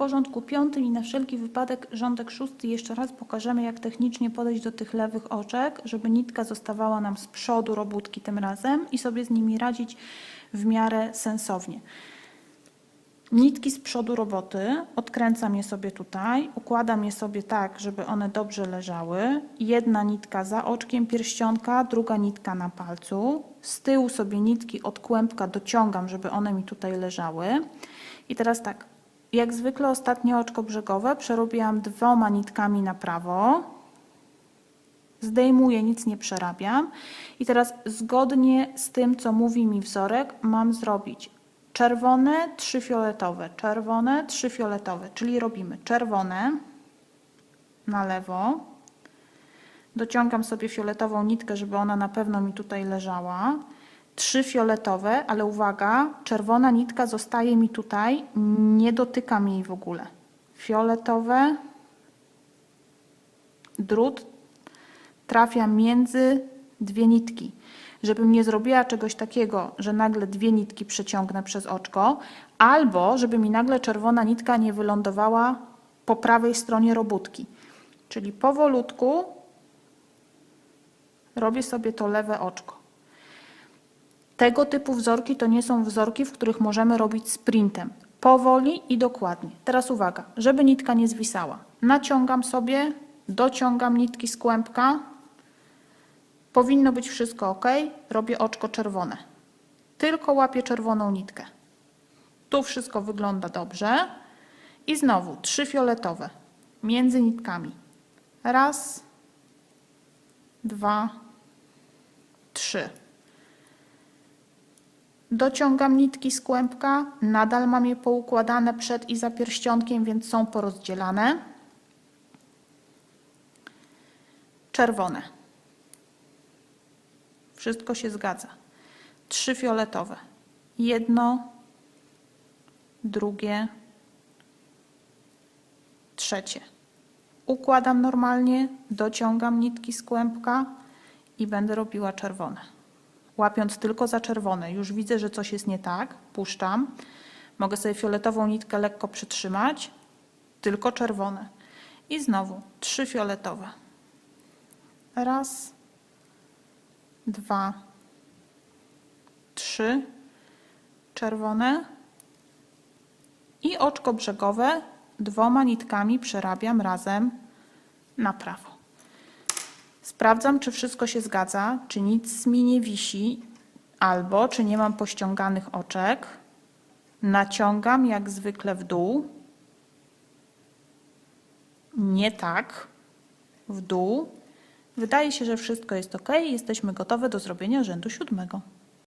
porządku piątym i na wszelki wypadek rządek szósty jeszcze raz pokażemy, jak technicznie podejść do tych lewych oczek, żeby nitka zostawała nam z przodu robótki tym razem i sobie z nimi radzić w miarę sensownie. Nitki z przodu roboty, odkręcam je sobie tutaj, układam je sobie tak, żeby one dobrze leżały. Jedna nitka za oczkiem pierścionka, druga nitka na palcu. Z tyłu sobie nitki od kłębka dociągam, żeby one mi tutaj leżały. I teraz tak, jak zwykle ostatnie oczko brzegowe przerobiłam dwoma nitkami na prawo. Zdejmuję, nic nie przerabiam. I teraz zgodnie z tym, co mówi mi wzorek, mam zrobić czerwone, trzy fioletowe, czerwone, trzy fioletowe, czyli robimy czerwone na lewo. Dociągam sobie fioletową nitkę, żeby ona na pewno mi tutaj leżała. Trzy fioletowe, ale uwaga, czerwona nitka zostaje mi tutaj, nie dotykam jej w ogóle. Fioletowe, drut trafia między dwie nitki. Żebym nie zrobiła czegoś takiego, że nagle dwie nitki przeciągnę przez oczko, albo żeby mi nagle czerwona nitka nie wylądowała po prawej stronie robótki. Czyli powolutku robię sobie to lewe oczko. Tego typu wzorki to nie są wzorki, w których możemy robić sprintem. Powoli i dokładnie. Teraz uwaga, żeby nitka nie zwisała. Naciągam sobie, dociągam nitki z kłębka. Powinno być wszystko ok. Robię oczko czerwone. Tylko łapię czerwoną nitkę. Tu wszystko wygląda dobrze. I znowu trzy fioletowe między nitkami. Raz, dwa, trzy. Dociągam nitki z kłębka, nadal mam je poukładane przed i za pierścionkiem, więc są porozdzielane. Czerwone. Wszystko się zgadza. Trzy fioletowe. Jedno, drugie, trzecie. Układam normalnie, dociągam nitki z kłębka i będę robiła czerwone łapiąc tylko za czerwone. Już widzę, że coś jest nie tak, puszczam. Mogę sobie fioletową nitkę lekko przytrzymać, tylko czerwone. I znowu trzy fioletowe. Raz, dwa, trzy, czerwone i oczko brzegowe dwoma nitkami przerabiam razem na prawo. Sprawdzam, czy wszystko się zgadza, czy nic mi nie wisi, albo czy nie mam pościąganych oczek. Naciągam jak zwykle w dół. Nie tak, w dół. Wydaje się, że wszystko jest ok. Jesteśmy gotowe do zrobienia rzędu siódmego.